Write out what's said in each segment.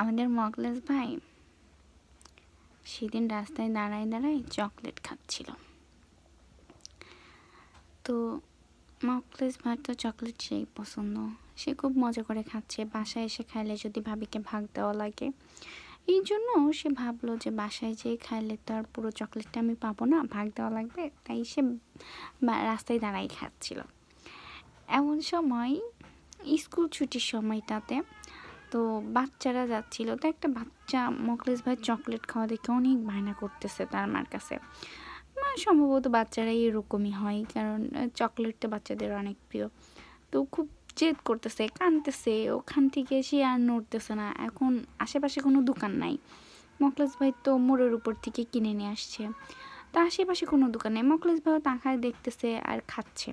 আমাদের মকলেস ভাই সেদিন রাস্তায় দাঁড়ায় দাঁড়ায় চকলেট খাচ্ছিল। তো মকলেস ভাই তো চকলেট সেই পছন্দ। সে খুব মজা করে খাচ্ছে, বাসায় এসে খাইলে যদি ভাবিকে ভাগ দেওয়া লাগে। এই জন্য সে ভাবলো যে বাসায় যেয়ে খাইলে তো আর পুরো চকলেটটা আমি পাবো না, ভাগ দেওয়া লাগবে, তাই সে রাস্তায় দাঁড়াই খাচ্ছিল। এমন সময় স্কুল ছুটির সময়টাতে তো বাচ্চারা যাচ্ছিল। তো একটা বাচ্চা মকলেস ভাই চকলেট খাওয়া দেখে অনেক বায়না করতেছে তার মার কাছে। সম্ভবত বাচ্চারা এরকমই হয়, কারণ চকলেটটা বাচ্চাদের অনেক প্রিয়। তো খুব জেদ করতেছে কানতেছে ওখান থেকে সে আর নড়তেছে না। এখন আশেপাশে কোনো দোকান নাই। মকলেস ভাই তো মোড়ের উপর থেকে কিনে নিয়ে আসছে। তা আশেপাশে কোনো দোকান নেই। মকলেস ভাইও তাকায় দেখতেছে আর খাচ্ছে।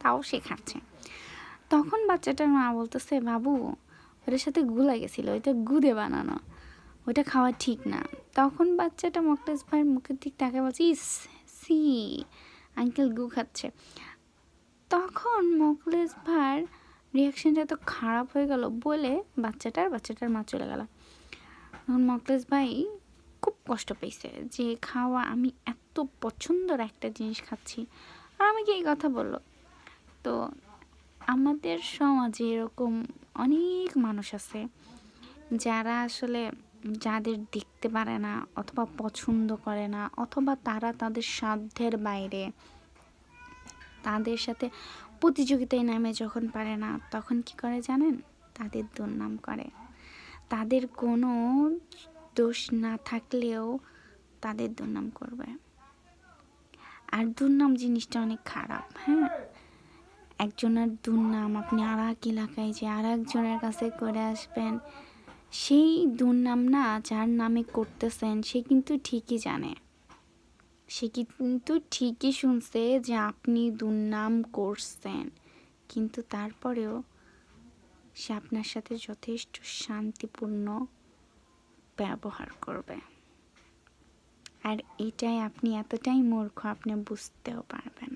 তাও সে খাচ্ছে। তখন বাচ্চাটার মা বলতেছে, বাবু ওটার সাথে গুলা গেছিল, ওইটা গুদে বানানো ওটা খাওয়া ঠিক না। তখন বাচ্চাটা মকলেস ভাইয়ের মুখের দিক তাকে বলছে, ইস, সি, আঙ্কেল গু খাচ্ছে। তখন মকলেস ভাইয়ের রিয়াকশনটা এত খারাপ হয়ে গেল বলে বাচ্চাটার বাচ্চাটার মা চলে গেল। তখন মকলেস ভাই খুব কষ্ট পেয়েছে যে খাওয়া আমি এত পছন্দর একটা জিনিস খাচ্ছি। আর আমাকে এই কথা বলল। তো আমাদের সমাজে এরকম অনেক মানুষ আছে যারা আসলে যাদের দেখতে পারে না অথবা পছন্দ করে না অথবা তারা তাদের সাধ্যের বাইরে তাদের সাথে প্রতিযোগিতায় নামে যখন পারে না, তখন কি করে জানেন? তাদের দুর্নাম করে। তাদের কোনো দোষ না থাকলেও তাদের দুর্নাম করবে। আর দুর্নাম জিনিসটা অনেক খারাপ হ্যাঁ? একজনের দুর্নাম আপনি আর এক এলাকায় যে আর একজনের কাছে করে আসবেন, সেই দুর্নাম না যার নামে করতেছেন, সে কিন্তু ঠিকই জানে। সে কিন্তু ঠিকই শুনছে যে আপনি দুর্নাম করছেন, কিন্তু তারপরেও সে আপনার সাথে যথেষ্ট শান্তিপূর্ণ ব্যবহার করবে। আর এটাই আপনি এতটাই মূর্খ, আপনি বুঝতেও পারবেন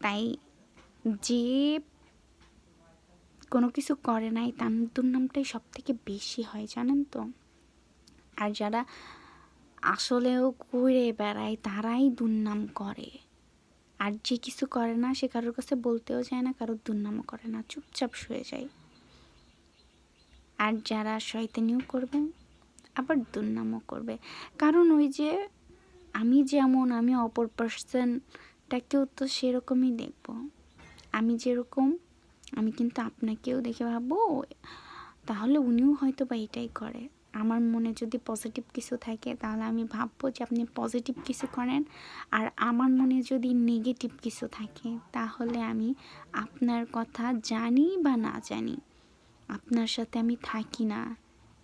তাই যে কোনো কিছু করে নাই তার দুর্নামটাই সব থেকে বেশি হয়, জানেন তো? আর যারা আসলেও করে বেড়ায়, তারাই দুর্নাম করে। আর যে কিছু করে না, সে কারোর কাছে বলতেও যায় না, কারোর দুর্নামও করে না, চুপচাপ শুয়ে যায়। আর যারা শয়তানিও করবে, আবার দুর্নামও করবে। কারণ ওই যে আমি যেমন, আমি অপর পার্সনটাকেও তো সেরকমই দেখব। আমি যেরকম, আমি কিন্তু আপনাকেও দেখে ভাববো, তাহলে উনিও হয়তো বা এটাই করে। আমার মনে যদি পজিটিভ কিছু থাকে, তাহলে আমি ভাববো যে আপনি পজিটিভ কিছু করেন। আর আমার মনে যদি নেগেটিভ কিছু থাকে, তাহলে আমি আপনার কথা জানি বা না জানি। আপনার সাথে আমি থাকি না,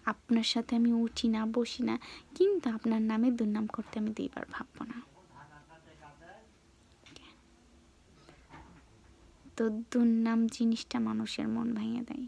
আপনার সাথে আমি উঠি না, বসি না, কিন্তু আপনার নামে দুর্নাম করতে আমি দুইবার ভাববো না। তো দুর্নাম জিনিসটা মানুষের মন ভেঙে দেয়।